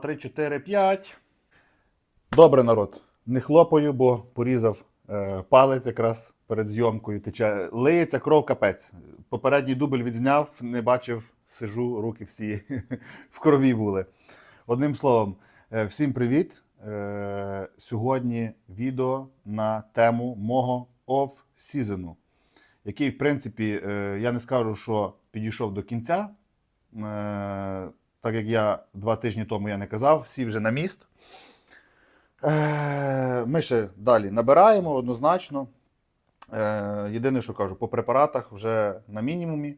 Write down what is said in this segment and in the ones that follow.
Раз, два, три, чотири, п'ять. Добре, народ. Не хлопаю, бо порізав е, палець якраз перед зйомкою. Тече. Лиється кров капець. Попередній дубль відзняв, не бачив, сижу, руки всі в крові були. Одним словом, е, всім привіт. Е, сьогодні відео на тему мого оф-сізону, який, в принципі, е, я не скажу, що підійшов до кінця. Е, так як я два тижні тому я не казав, всі вже на міст. Е, Ми ще далі набираємо однозначно. Е, Єдине, що кажу, по препаратах вже на мінімумі.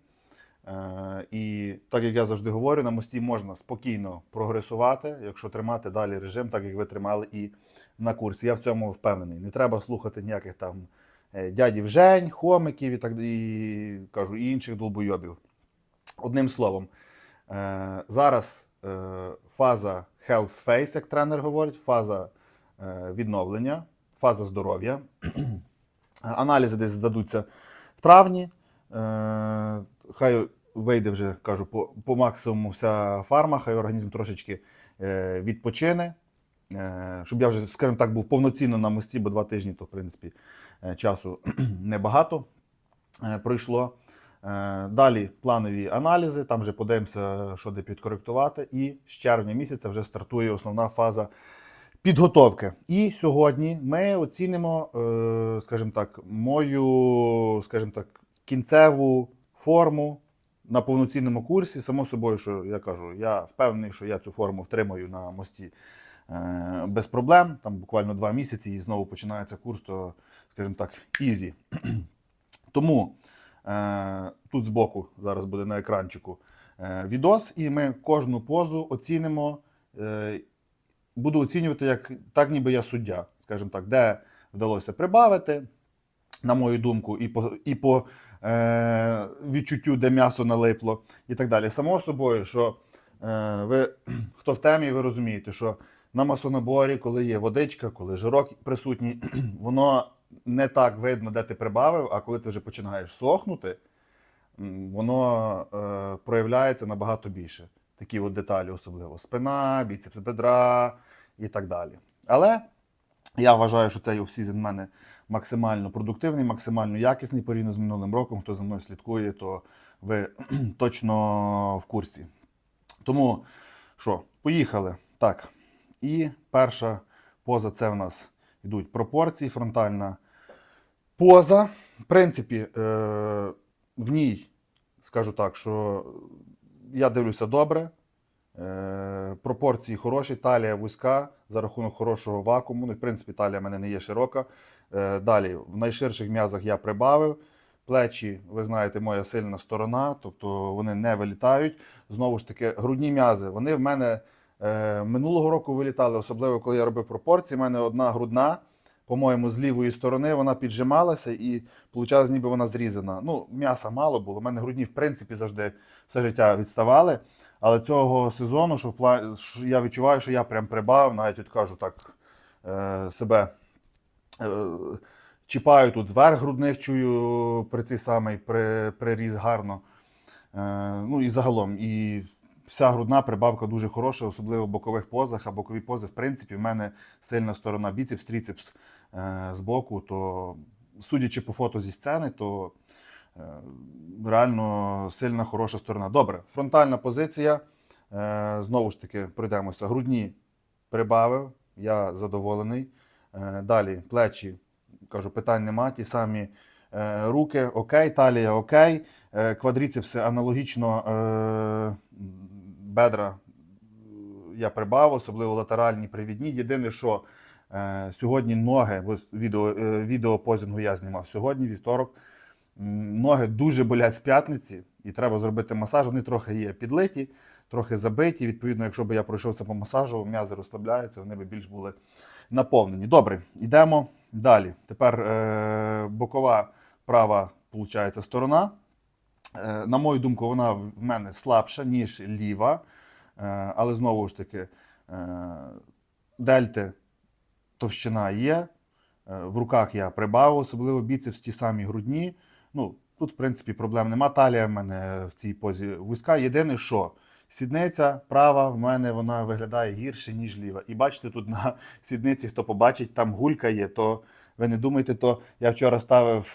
Е, І так як я завжди говорю, на мості можна спокійно прогресувати, якщо тримати далі режим, так як ви тримали і на курсі. Я в цьому впевнений. Не треба слухати ніяких там дядів Жень, хомиків і так і кажу, і інших долбойобів. Одним словом, зараз е, фаза health phase, як тренер говорить, фаза е, відновлення, фаза здоров'я. Аналізи десь здадуться в травні. Е, Хай вийде вже, кажу, по, по максимуму вся фарма, хай організм трошечки е, відпочине. Е, щоб я вже, скажімо так, був повноцінно на мості, бо два тижні, то, в принципі, е, часу небагато е, пройшло. Е, Далі планові аналізи, там вже подивимося, що де підкоректувати. І з червня місяця вже стартує основна фаза підготовки. І сьогодні ми оцінимо, е, скажімо так, мою, скажімо так, кінцеву форму на повноцінному курсі. Само собою, що я кажу, я впевнений, що я цю форму втримаю на мості е, без проблем. Там буквально два місяці і знову починається курс, то, скажімо так, ізі. Тому тут збоку зараз буде на екранчику е, відос, і ми кожну позу оцінимо. Е, буду оцінювати, як так, ніби я суддя, скажімо так, де вдалося прибавити, на мою думку, і по, і по е, відчуттю, де м'ясо налипло, і так далі. Само собою, що е, ви, хто в темі, ви розумієте, що на масонаборі, коли є водичка, коли жирок присутній, воно не так видно, де ти прибавив, а коли ти вже починаєш сохнути, воно е, проявляється набагато більше. Такі от деталі, особливо спина, біцепс бедра і так далі. Але я вважаю, що цей офсізон в мене максимально продуктивний, максимально якісний порівняно з минулим роком. Хто за мною слідкує, то ви точно в курсі. Тому що, поїхали. Так. І перша поза це в нас йдуть пропорції, фронтальна поза. В принципі, е, в ній скажу так, що я дивлюся добре. Е, пропорції хороші, талія вузька за рахунок хорошого вакууму. Ну, в принципі, талія в мене не є широка. Е, далі, в найширших м'язах я прибавив. Плечі, ви знаєте, моя сильна сторона, тобто вони не вилітають. Знову ж таки, грудні м'язи. Вони в мене минулого року вилітали, особливо коли я робив пропорції. У мене одна грудна, по-моєму, з лівої сторони вона піджималася і виходилось, ніби вона зрізана. Ну, м'яса мало було. У мене грудні, в принципі, завжди все життя відставали. Але цього сезону, що в пла... що я відчуваю, що я прям прибав, навіть от кажу так е, себе е, чіпаю тут верх грудних, чую при цей самий при, приріз гарно. Е, ну і загалом, і вся грудна прибавка дуже хороша, особливо в бокових позах, а бокові пози, в принципі, в мене сильна сторона біцепс, тріцепс е, з боку, то судячи по фото зі сцени, то е, реально сильна хороша сторона. Добре, фронтальна позиція. Е, знову ж таки, пройдемося. Грудні прибавив, я задоволений. Е, далі плечі, кажу, питань нема. Ті самі е, руки, окей, талія окей. Е, квадріцепси аналогічно е, бедра е, я прибавив, особливо латеральні привідні. Єдине, що е, сьогодні ноги, бо відео, е, відео позінгу я знімав сьогодні, вівторок. Ноги дуже болять з п'ятниці, і треба зробити масаж. Вони трохи є підлиті, трохи забиті. Відповідно, якщо б я пройшовся по масажу, м'язи розслабляються, вони б більш були наповнені. Добре, йдемо далі. Тепер е, бокова права, виходить, сторона. Е, на мою думку, вона в мене слабша, ніж ліва. Е, але знову ж таки, е, дельти товщина є. В руках я прибавив, особливо біцепс, ті самі грудні. Ну, тут, в принципі, проблем нема. Талія в мене в цій позі вузька. Єдине, що Сідниця права в мене вона виглядає гірше, ніж ліва. І бачите, тут на сідниці, хто побачить, там гулька є, то ви не думайте, то я вчора ставив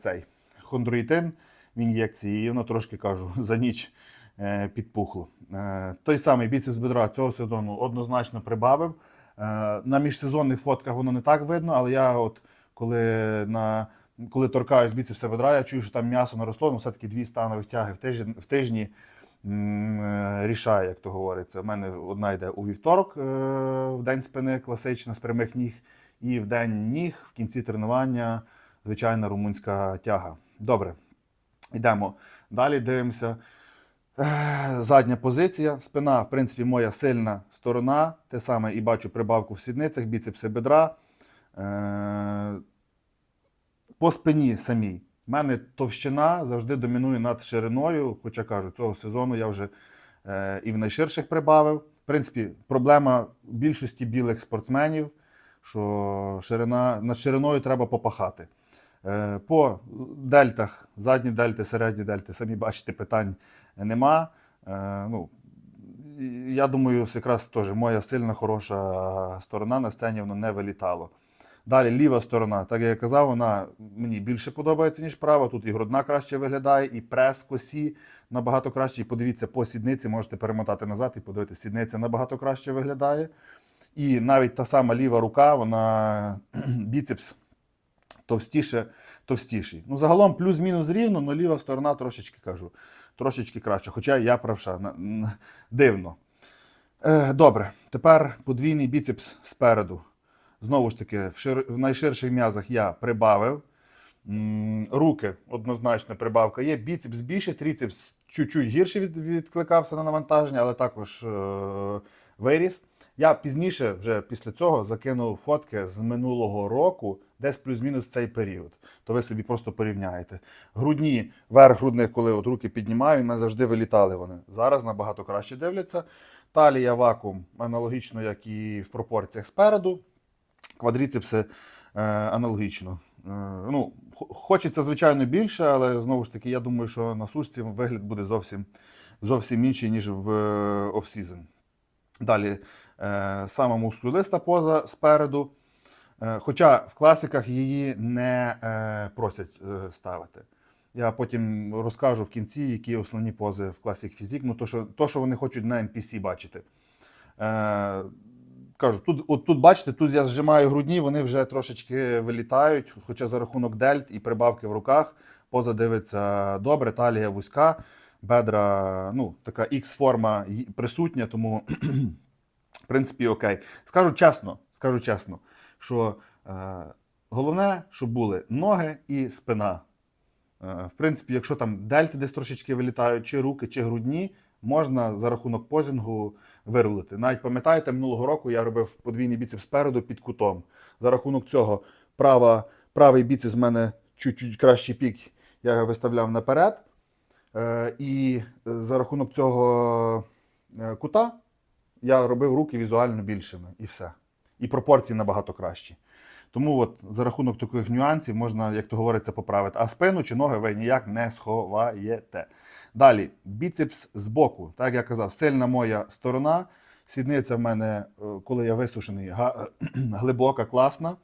цей хондроїтин в ін'єкції, і воно трошки кажу, за ніч е, підпухло. Е, той самий біцепс бедра цього сезону однозначно прибавив. Е, на міжсезонних фотках воно не так видно, але я от коли на коли торкаюсь біцепса бедра, я чую, що там м'ясо наросло, ну все-таки дві станових тяги в тижні, в тижні рішає, як то говориться. У мене одна йде у вівторок в день спини, класична з прямих ніг, і в день ніг в кінці тренування звичайна румунська тяга. Добре, йдемо. Далі дивимося. Задня позиція, спина, в принципі, моя сильна сторона. Те саме і бачу прибавку в сідницях, біцепси бедра. Е, По спині самій. У мене товщина завжди домінує над шириною. Хоча кажу, цього сезону я вже е, і в найширших прибавив. В принципі, проблема більшості білих спортсменів, що ширина, над шириною треба попахати. Е, По дельтах, задні дельти, середні дельти, самі бачите, питань нема. Е, Ну, я думаю, якраз теж моя сильна, хороша сторона на сцені воно не вилітало. Далі ліва сторона, так як я казав, вона мені більше подобається, ніж права. Тут і грудна краще виглядає, і прес косі набагато краще. І подивіться по сідниці, можете перемотати назад і подивитися, сідниця набагато краще виглядає. І навіть та сама ліва рука, вона біцепс товстіше, товстіший. Ну, загалом плюс-мінус рівно, але ліва сторона трошечки кажу, трошечки краще. Хоча я правша. Дивно. Е, добре, тепер подвійний біцепс спереду. Знову ж таки, в, шир... в найширших м'язах я прибавив. Руки однозначно прибавка є. Біцепс більше, тріцепс чуть-чуть гірше від... відкликався на навантаження, але також е... виріс. Я пізніше, вже після цього, закинув фотки з минулого року, десь плюс-мінус цей період. То ви собі просто порівняєте. Грудні, верх грудних, коли от руки піднімаю, мене завжди вилітали вони. Зараз набагато краще дивляться. Талія вакуум аналогічно, як і в пропорціях спереду. Квадріцепси е, аналогічно. Е, ну, хочеться, звичайно, більше, але знову ж таки, я думаю, що на сушці вигляд буде зовсім, зовсім інший, ніж в е, офсізон. Далі сама мускулиста поза спереду. Е, хоча в класиках її не е, просять е, ставити. Я потім розкажу в кінці, які основні пози в Classic Physique, ну то, що, то, що вони хочуть на NPC бачити. Е, кажу, тут, от тут бачите, тут я зжимаю грудні, вони вже трошечки вилітають, хоча за рахунок дельт і прибавки в руках, поза дивиться добре, талія вузька, бедра, ну, така X-форма присутня, тому принципі окей. Скажу чесно, скажу чесно, що е, головне, щоб були ноги і спина. Е, В принципі, якщо там дельти десь трошечки вилітають, чи руки, чи грудні, можна за рахунок позінгу вирулити. Навіть пам'ятаєте, минулого року я робив подвійний біцепс спереду під кутом. За рахунок цього права, правий біцепс в мене чуть-чуть кращий пік, я виставляв наперед. Е, І е, за рахунок цього е, кута я робив руки візуально більшими і все. І пропорції набагато кращі. Тому от за рахунок таких нюансів можна, як то говориться, поправити. А спину чи ноги ви ніяк не сховаєте. Далі, біцепс з боку. Так я казав, сильна моя сторона. Сідниця в мене, е, коли я висушений, глибока, класна.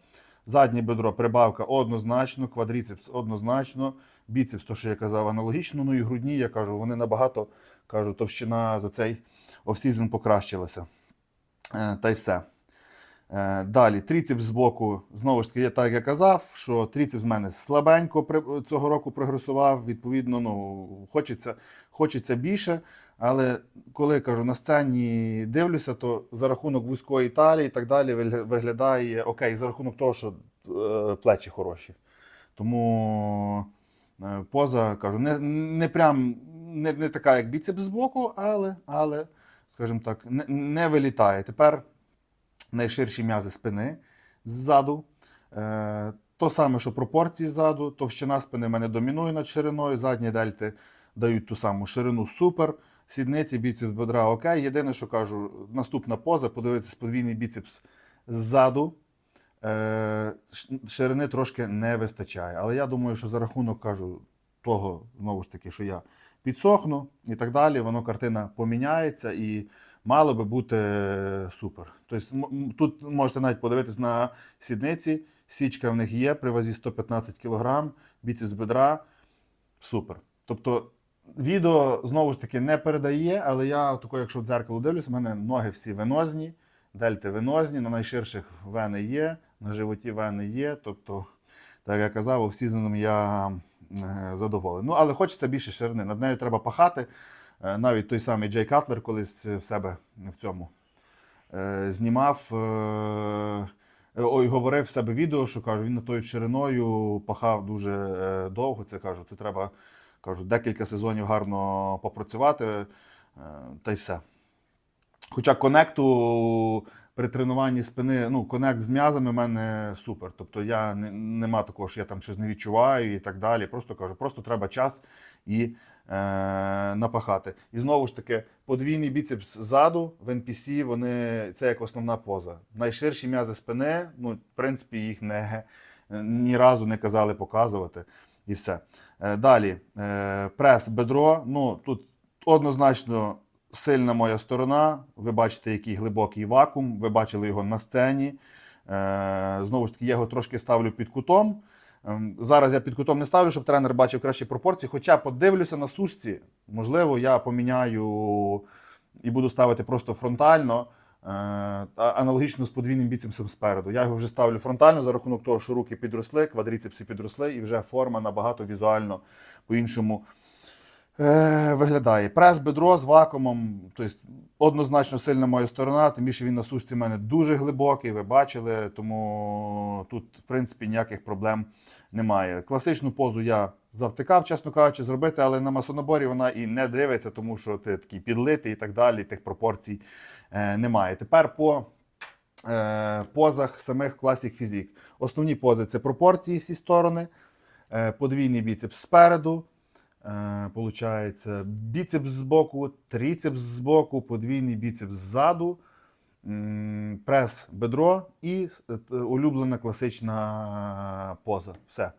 Заднє бедро прибавка однозначно, квадріцепс однозначно, біцепс, то що я казав, аналогічно. Ну і грудні, я кажу, вони набагато кажу, товщина за цей офсізон покращилася. Е, Та й все. Е, Далі, тріцепс з боку, знову ж таки, я так я казав, що тріцепс в мене слабенько цього року прогресував. Відповідно, ну, хочеться, хочеться більше. Але коли кажу, на сцені дивлюся, то за рахунок вузької талії і так далі виглядає окей, за рахунок того, що е, плечі хороші. Тому е, поза кажу, не, не прям не, не така, як біцепс з боку, але, але скажімо так, не, не вилітає. Тепер найширші м'язи спини ззаду. Е, то саме, що пропорції ззаду, товщина спини в мене домінує над шириною, задні дельти дають ту саму ширину супер. Сідниці, біцепс бедра окей. Єдине, що кажу, наступна поза, подивитися подвійний біцепс ззаду. Е, ширини трошки не вистачає. Але я думаю, що за рахунок кажу того, знову ж таки, що я підсохну і так далі, воно картина поміняється і мало би бути е, супер. Тобто тут можете навіть подивитись на сідниці. Січка в них є при вазі 115 кг, біцепс бедра. Супер. Тобто відео знову ж таки не передає, але я тако, якщо в дзеркало дивлюсь, у мене ноги всі венозні, дельти венозні, на найширших вени є, на животі вени є. Тобто, так як я казав, у офсізоном я задоволений. Ну, але хочеться більше ширини. Над нею треба пахати. Е, Навіть той самий Джей Катлер колись в себе в цьому е, знімав. е, Ой, говорив в себе відео, що кажу, він на тою шириною пахав дуже е, довго. Це кажу, це треба кажу, декілька сезонів гарно попрацювати, е, та й все. Хоча конекту при тренуванні спини, ну, конект з м'язами в мене супер. Тобто я не, нема такого, що я там щось не відчуваю і так далі. Просто кажу, просто треба час і е, напахати. І знову ж таки, подвійний біцепс ззаду в NPC, вони, це як основна поза. Найширші м'язи спини, ну, в принципі, їх не, ні разу не казали показувати. І все. Е, Далі, е, прес, бедро. Ну, тут однозначно сильна моя сторона. Ви бачите, який глибокий вакуум. Ви бачили його на сцені. Е, Знову ж таки, я його трошки ставлю під кутом. Ем, Зараз я під кутом не ставлю, щоб тренер бачив кращі пропорції. Хоча подивлюся на сушці, можливо, я поміняю і буду ставити просто фронтально. е, Аналогічно з подвійним біцепсом спереду. Я його вже ставлю фронтально за рахунок того, що руки підросли, квадріцепси підросли, і вже форма набагато візуально по-іншому е, виглядає. Прес бедро з вакуумом, тобто однозначно сильна моя сторона, тим більше він на сушці в мене дуже глибокий, ви бачили, тому тут, в принципі, ніяких проблем немає. Класичну позу я завтикав, чесно кажучи, зробити, але на масонаборі вона і не дивиться, тому що ти такий підлитий і так далі, тих пропорцій е, немає. Тепер по е, позах самих класік фізик. Основні пози це пропорції всі сторони, е, подвійний біцепс спереду. Е, Получається біцепс збоку, тріцепс збоку, подвійний біцепс ззаду, прес бедро і е, улюблена класична поза. Все.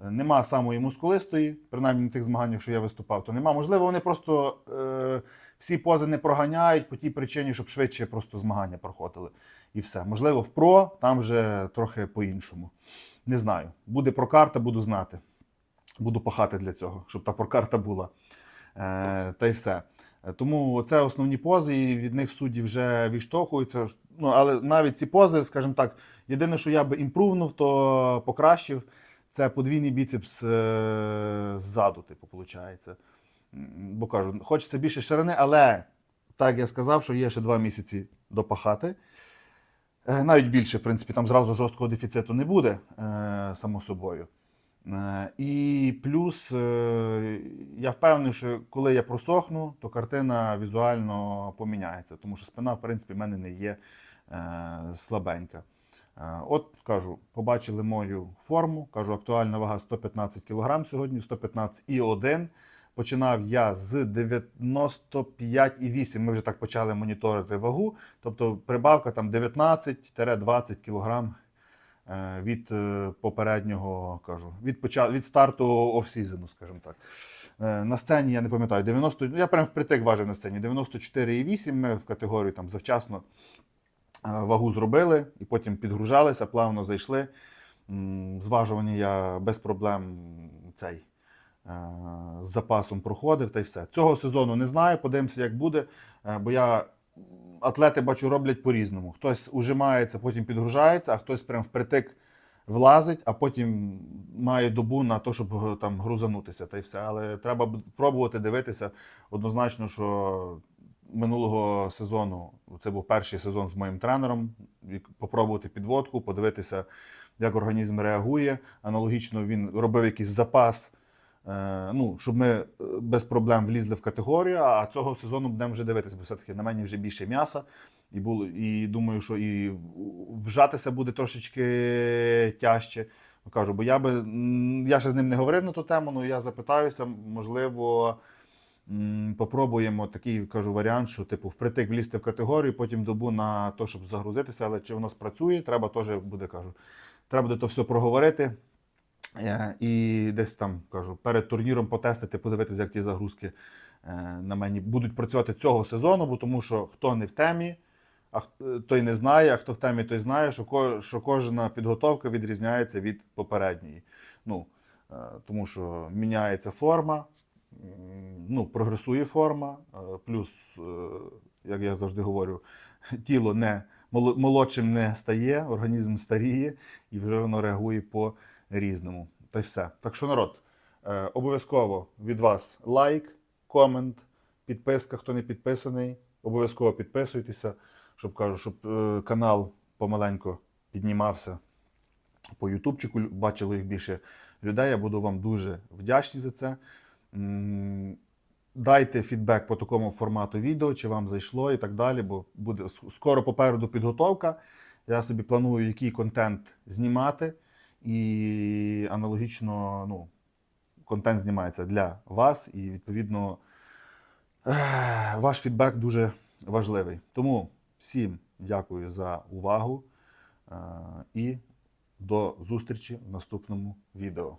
Нема самої мускулистої, принаймні на тих змаганнях, що я виступав, то нема. Можливо, вони просто е, всі пози не проганяють по тій причині, щоб швидше просто змагання проходили. І все. Можливо, в ПРО там вже трохи по-іншому. Не знаю. Буде прокарта, буду знати. Буду пахати для цього, щоб та прокарта була. Е, та й все. Тому це основні пози, і від них судді вже відштовхуються. Ну, але навіть ці пози, скажімо так, єдине, що я би імпрувнув, то покращив, це подвійний біцепс е, ззаду, типу, виходить. Бо кажу, хочеться більше ширини, але так я сказав, що є ще два місяці допахати. Е, Навіть більше, в принципі, там зразу жорсткого дефіциту не буде, е, само собою. Е, І плюс е, я впевнений, що коли я просохну, то картина візуально поміняється, тому що спина, в принципі, в мене не є е, слабенька. От кажу, побачили мою форму. Кажу, актуальна вага 115 кг сьогодні, 115,1. Починав я з 95,8. Ми вже так почали моніторити вагу. Тобто прибавка там 19-20 кг від е, попереднього кажу, від початку від старту офсізону, скажімо так. Е, На сцені я не пам'ятаю, 90, я прям впритик важив на сцені 94,8. Ми в категорію там завчасно е, вагу зробили і потім підгружалися, плавно зайшли. Зважування я без проблем цей е, з запасом проходив та й все. Цього сезону не знаю, подивимося, як буде, е, бо я атлети бачу роблять по-різному. Хтось ужимається, потім підгружається, а хтось прям впритик влазить, а потім має добу на те, щоб е, там грузанутися та й все. Але треба пробувати дивитися однозначно, що минулого сезону це був перший сезон з моїм тренером. Попробувати підводку, подивитися, як організм реагує. Аналогічно він робив якийсь запас. Е, Ну, щоб ми е, без проблем влізли в категорію, а цього сезону будемо вже дивитися, бо все-таки на мені вже більше м'яса. І, було, і думаю, що і вжатися буде трошечки тяжче. Кажу, бо я би я ще з ним не говорив на ту тему, але я запитаюся, можливо, попробуємо такий кажу варіант, що типу впритик влізти в категорію, потім добу на те, щоб загрузитися, але чи воно спрацює, треба теж буде кажу. Треба буде то все проговорити. Е, І десь там кажу, перед турніром потестити, подивитися, як ті загрузки е, на мені будуть працювати цього сезону, бо тому що хто не в темі, а той не знає, а хто в темі, той знає, що, що кожна підготовка відрізняється від попередньої. Ну, е, тому що міняється форма, ну, прогресує форма, е, плюс, е, як я завжди говорю, тіло не молодшим не стає, організм старіє і вже воно реагує по-різному. Та й все. Так що, народ, е, обов'язково від вас лайк, комент, підписка, хто не підписаний. Обов'язково підписуйтеся, щоб кажу, щоб е, канал помаленько піднімався по Ютубчику, бачило їх більше людей. Я буду вам дуже вдячний за це. Дайте фідбек по такому формату відео, чи вам зайшло і так далі, бо буде скоро попереду підготовка. Я собі планую, який контент знімати, і аналогічно ну, контент знімається для вас, і відповідно ваш фідбек дуже важливий. Тому всім дякую за увагу е, і до зустрічі в наступному відео.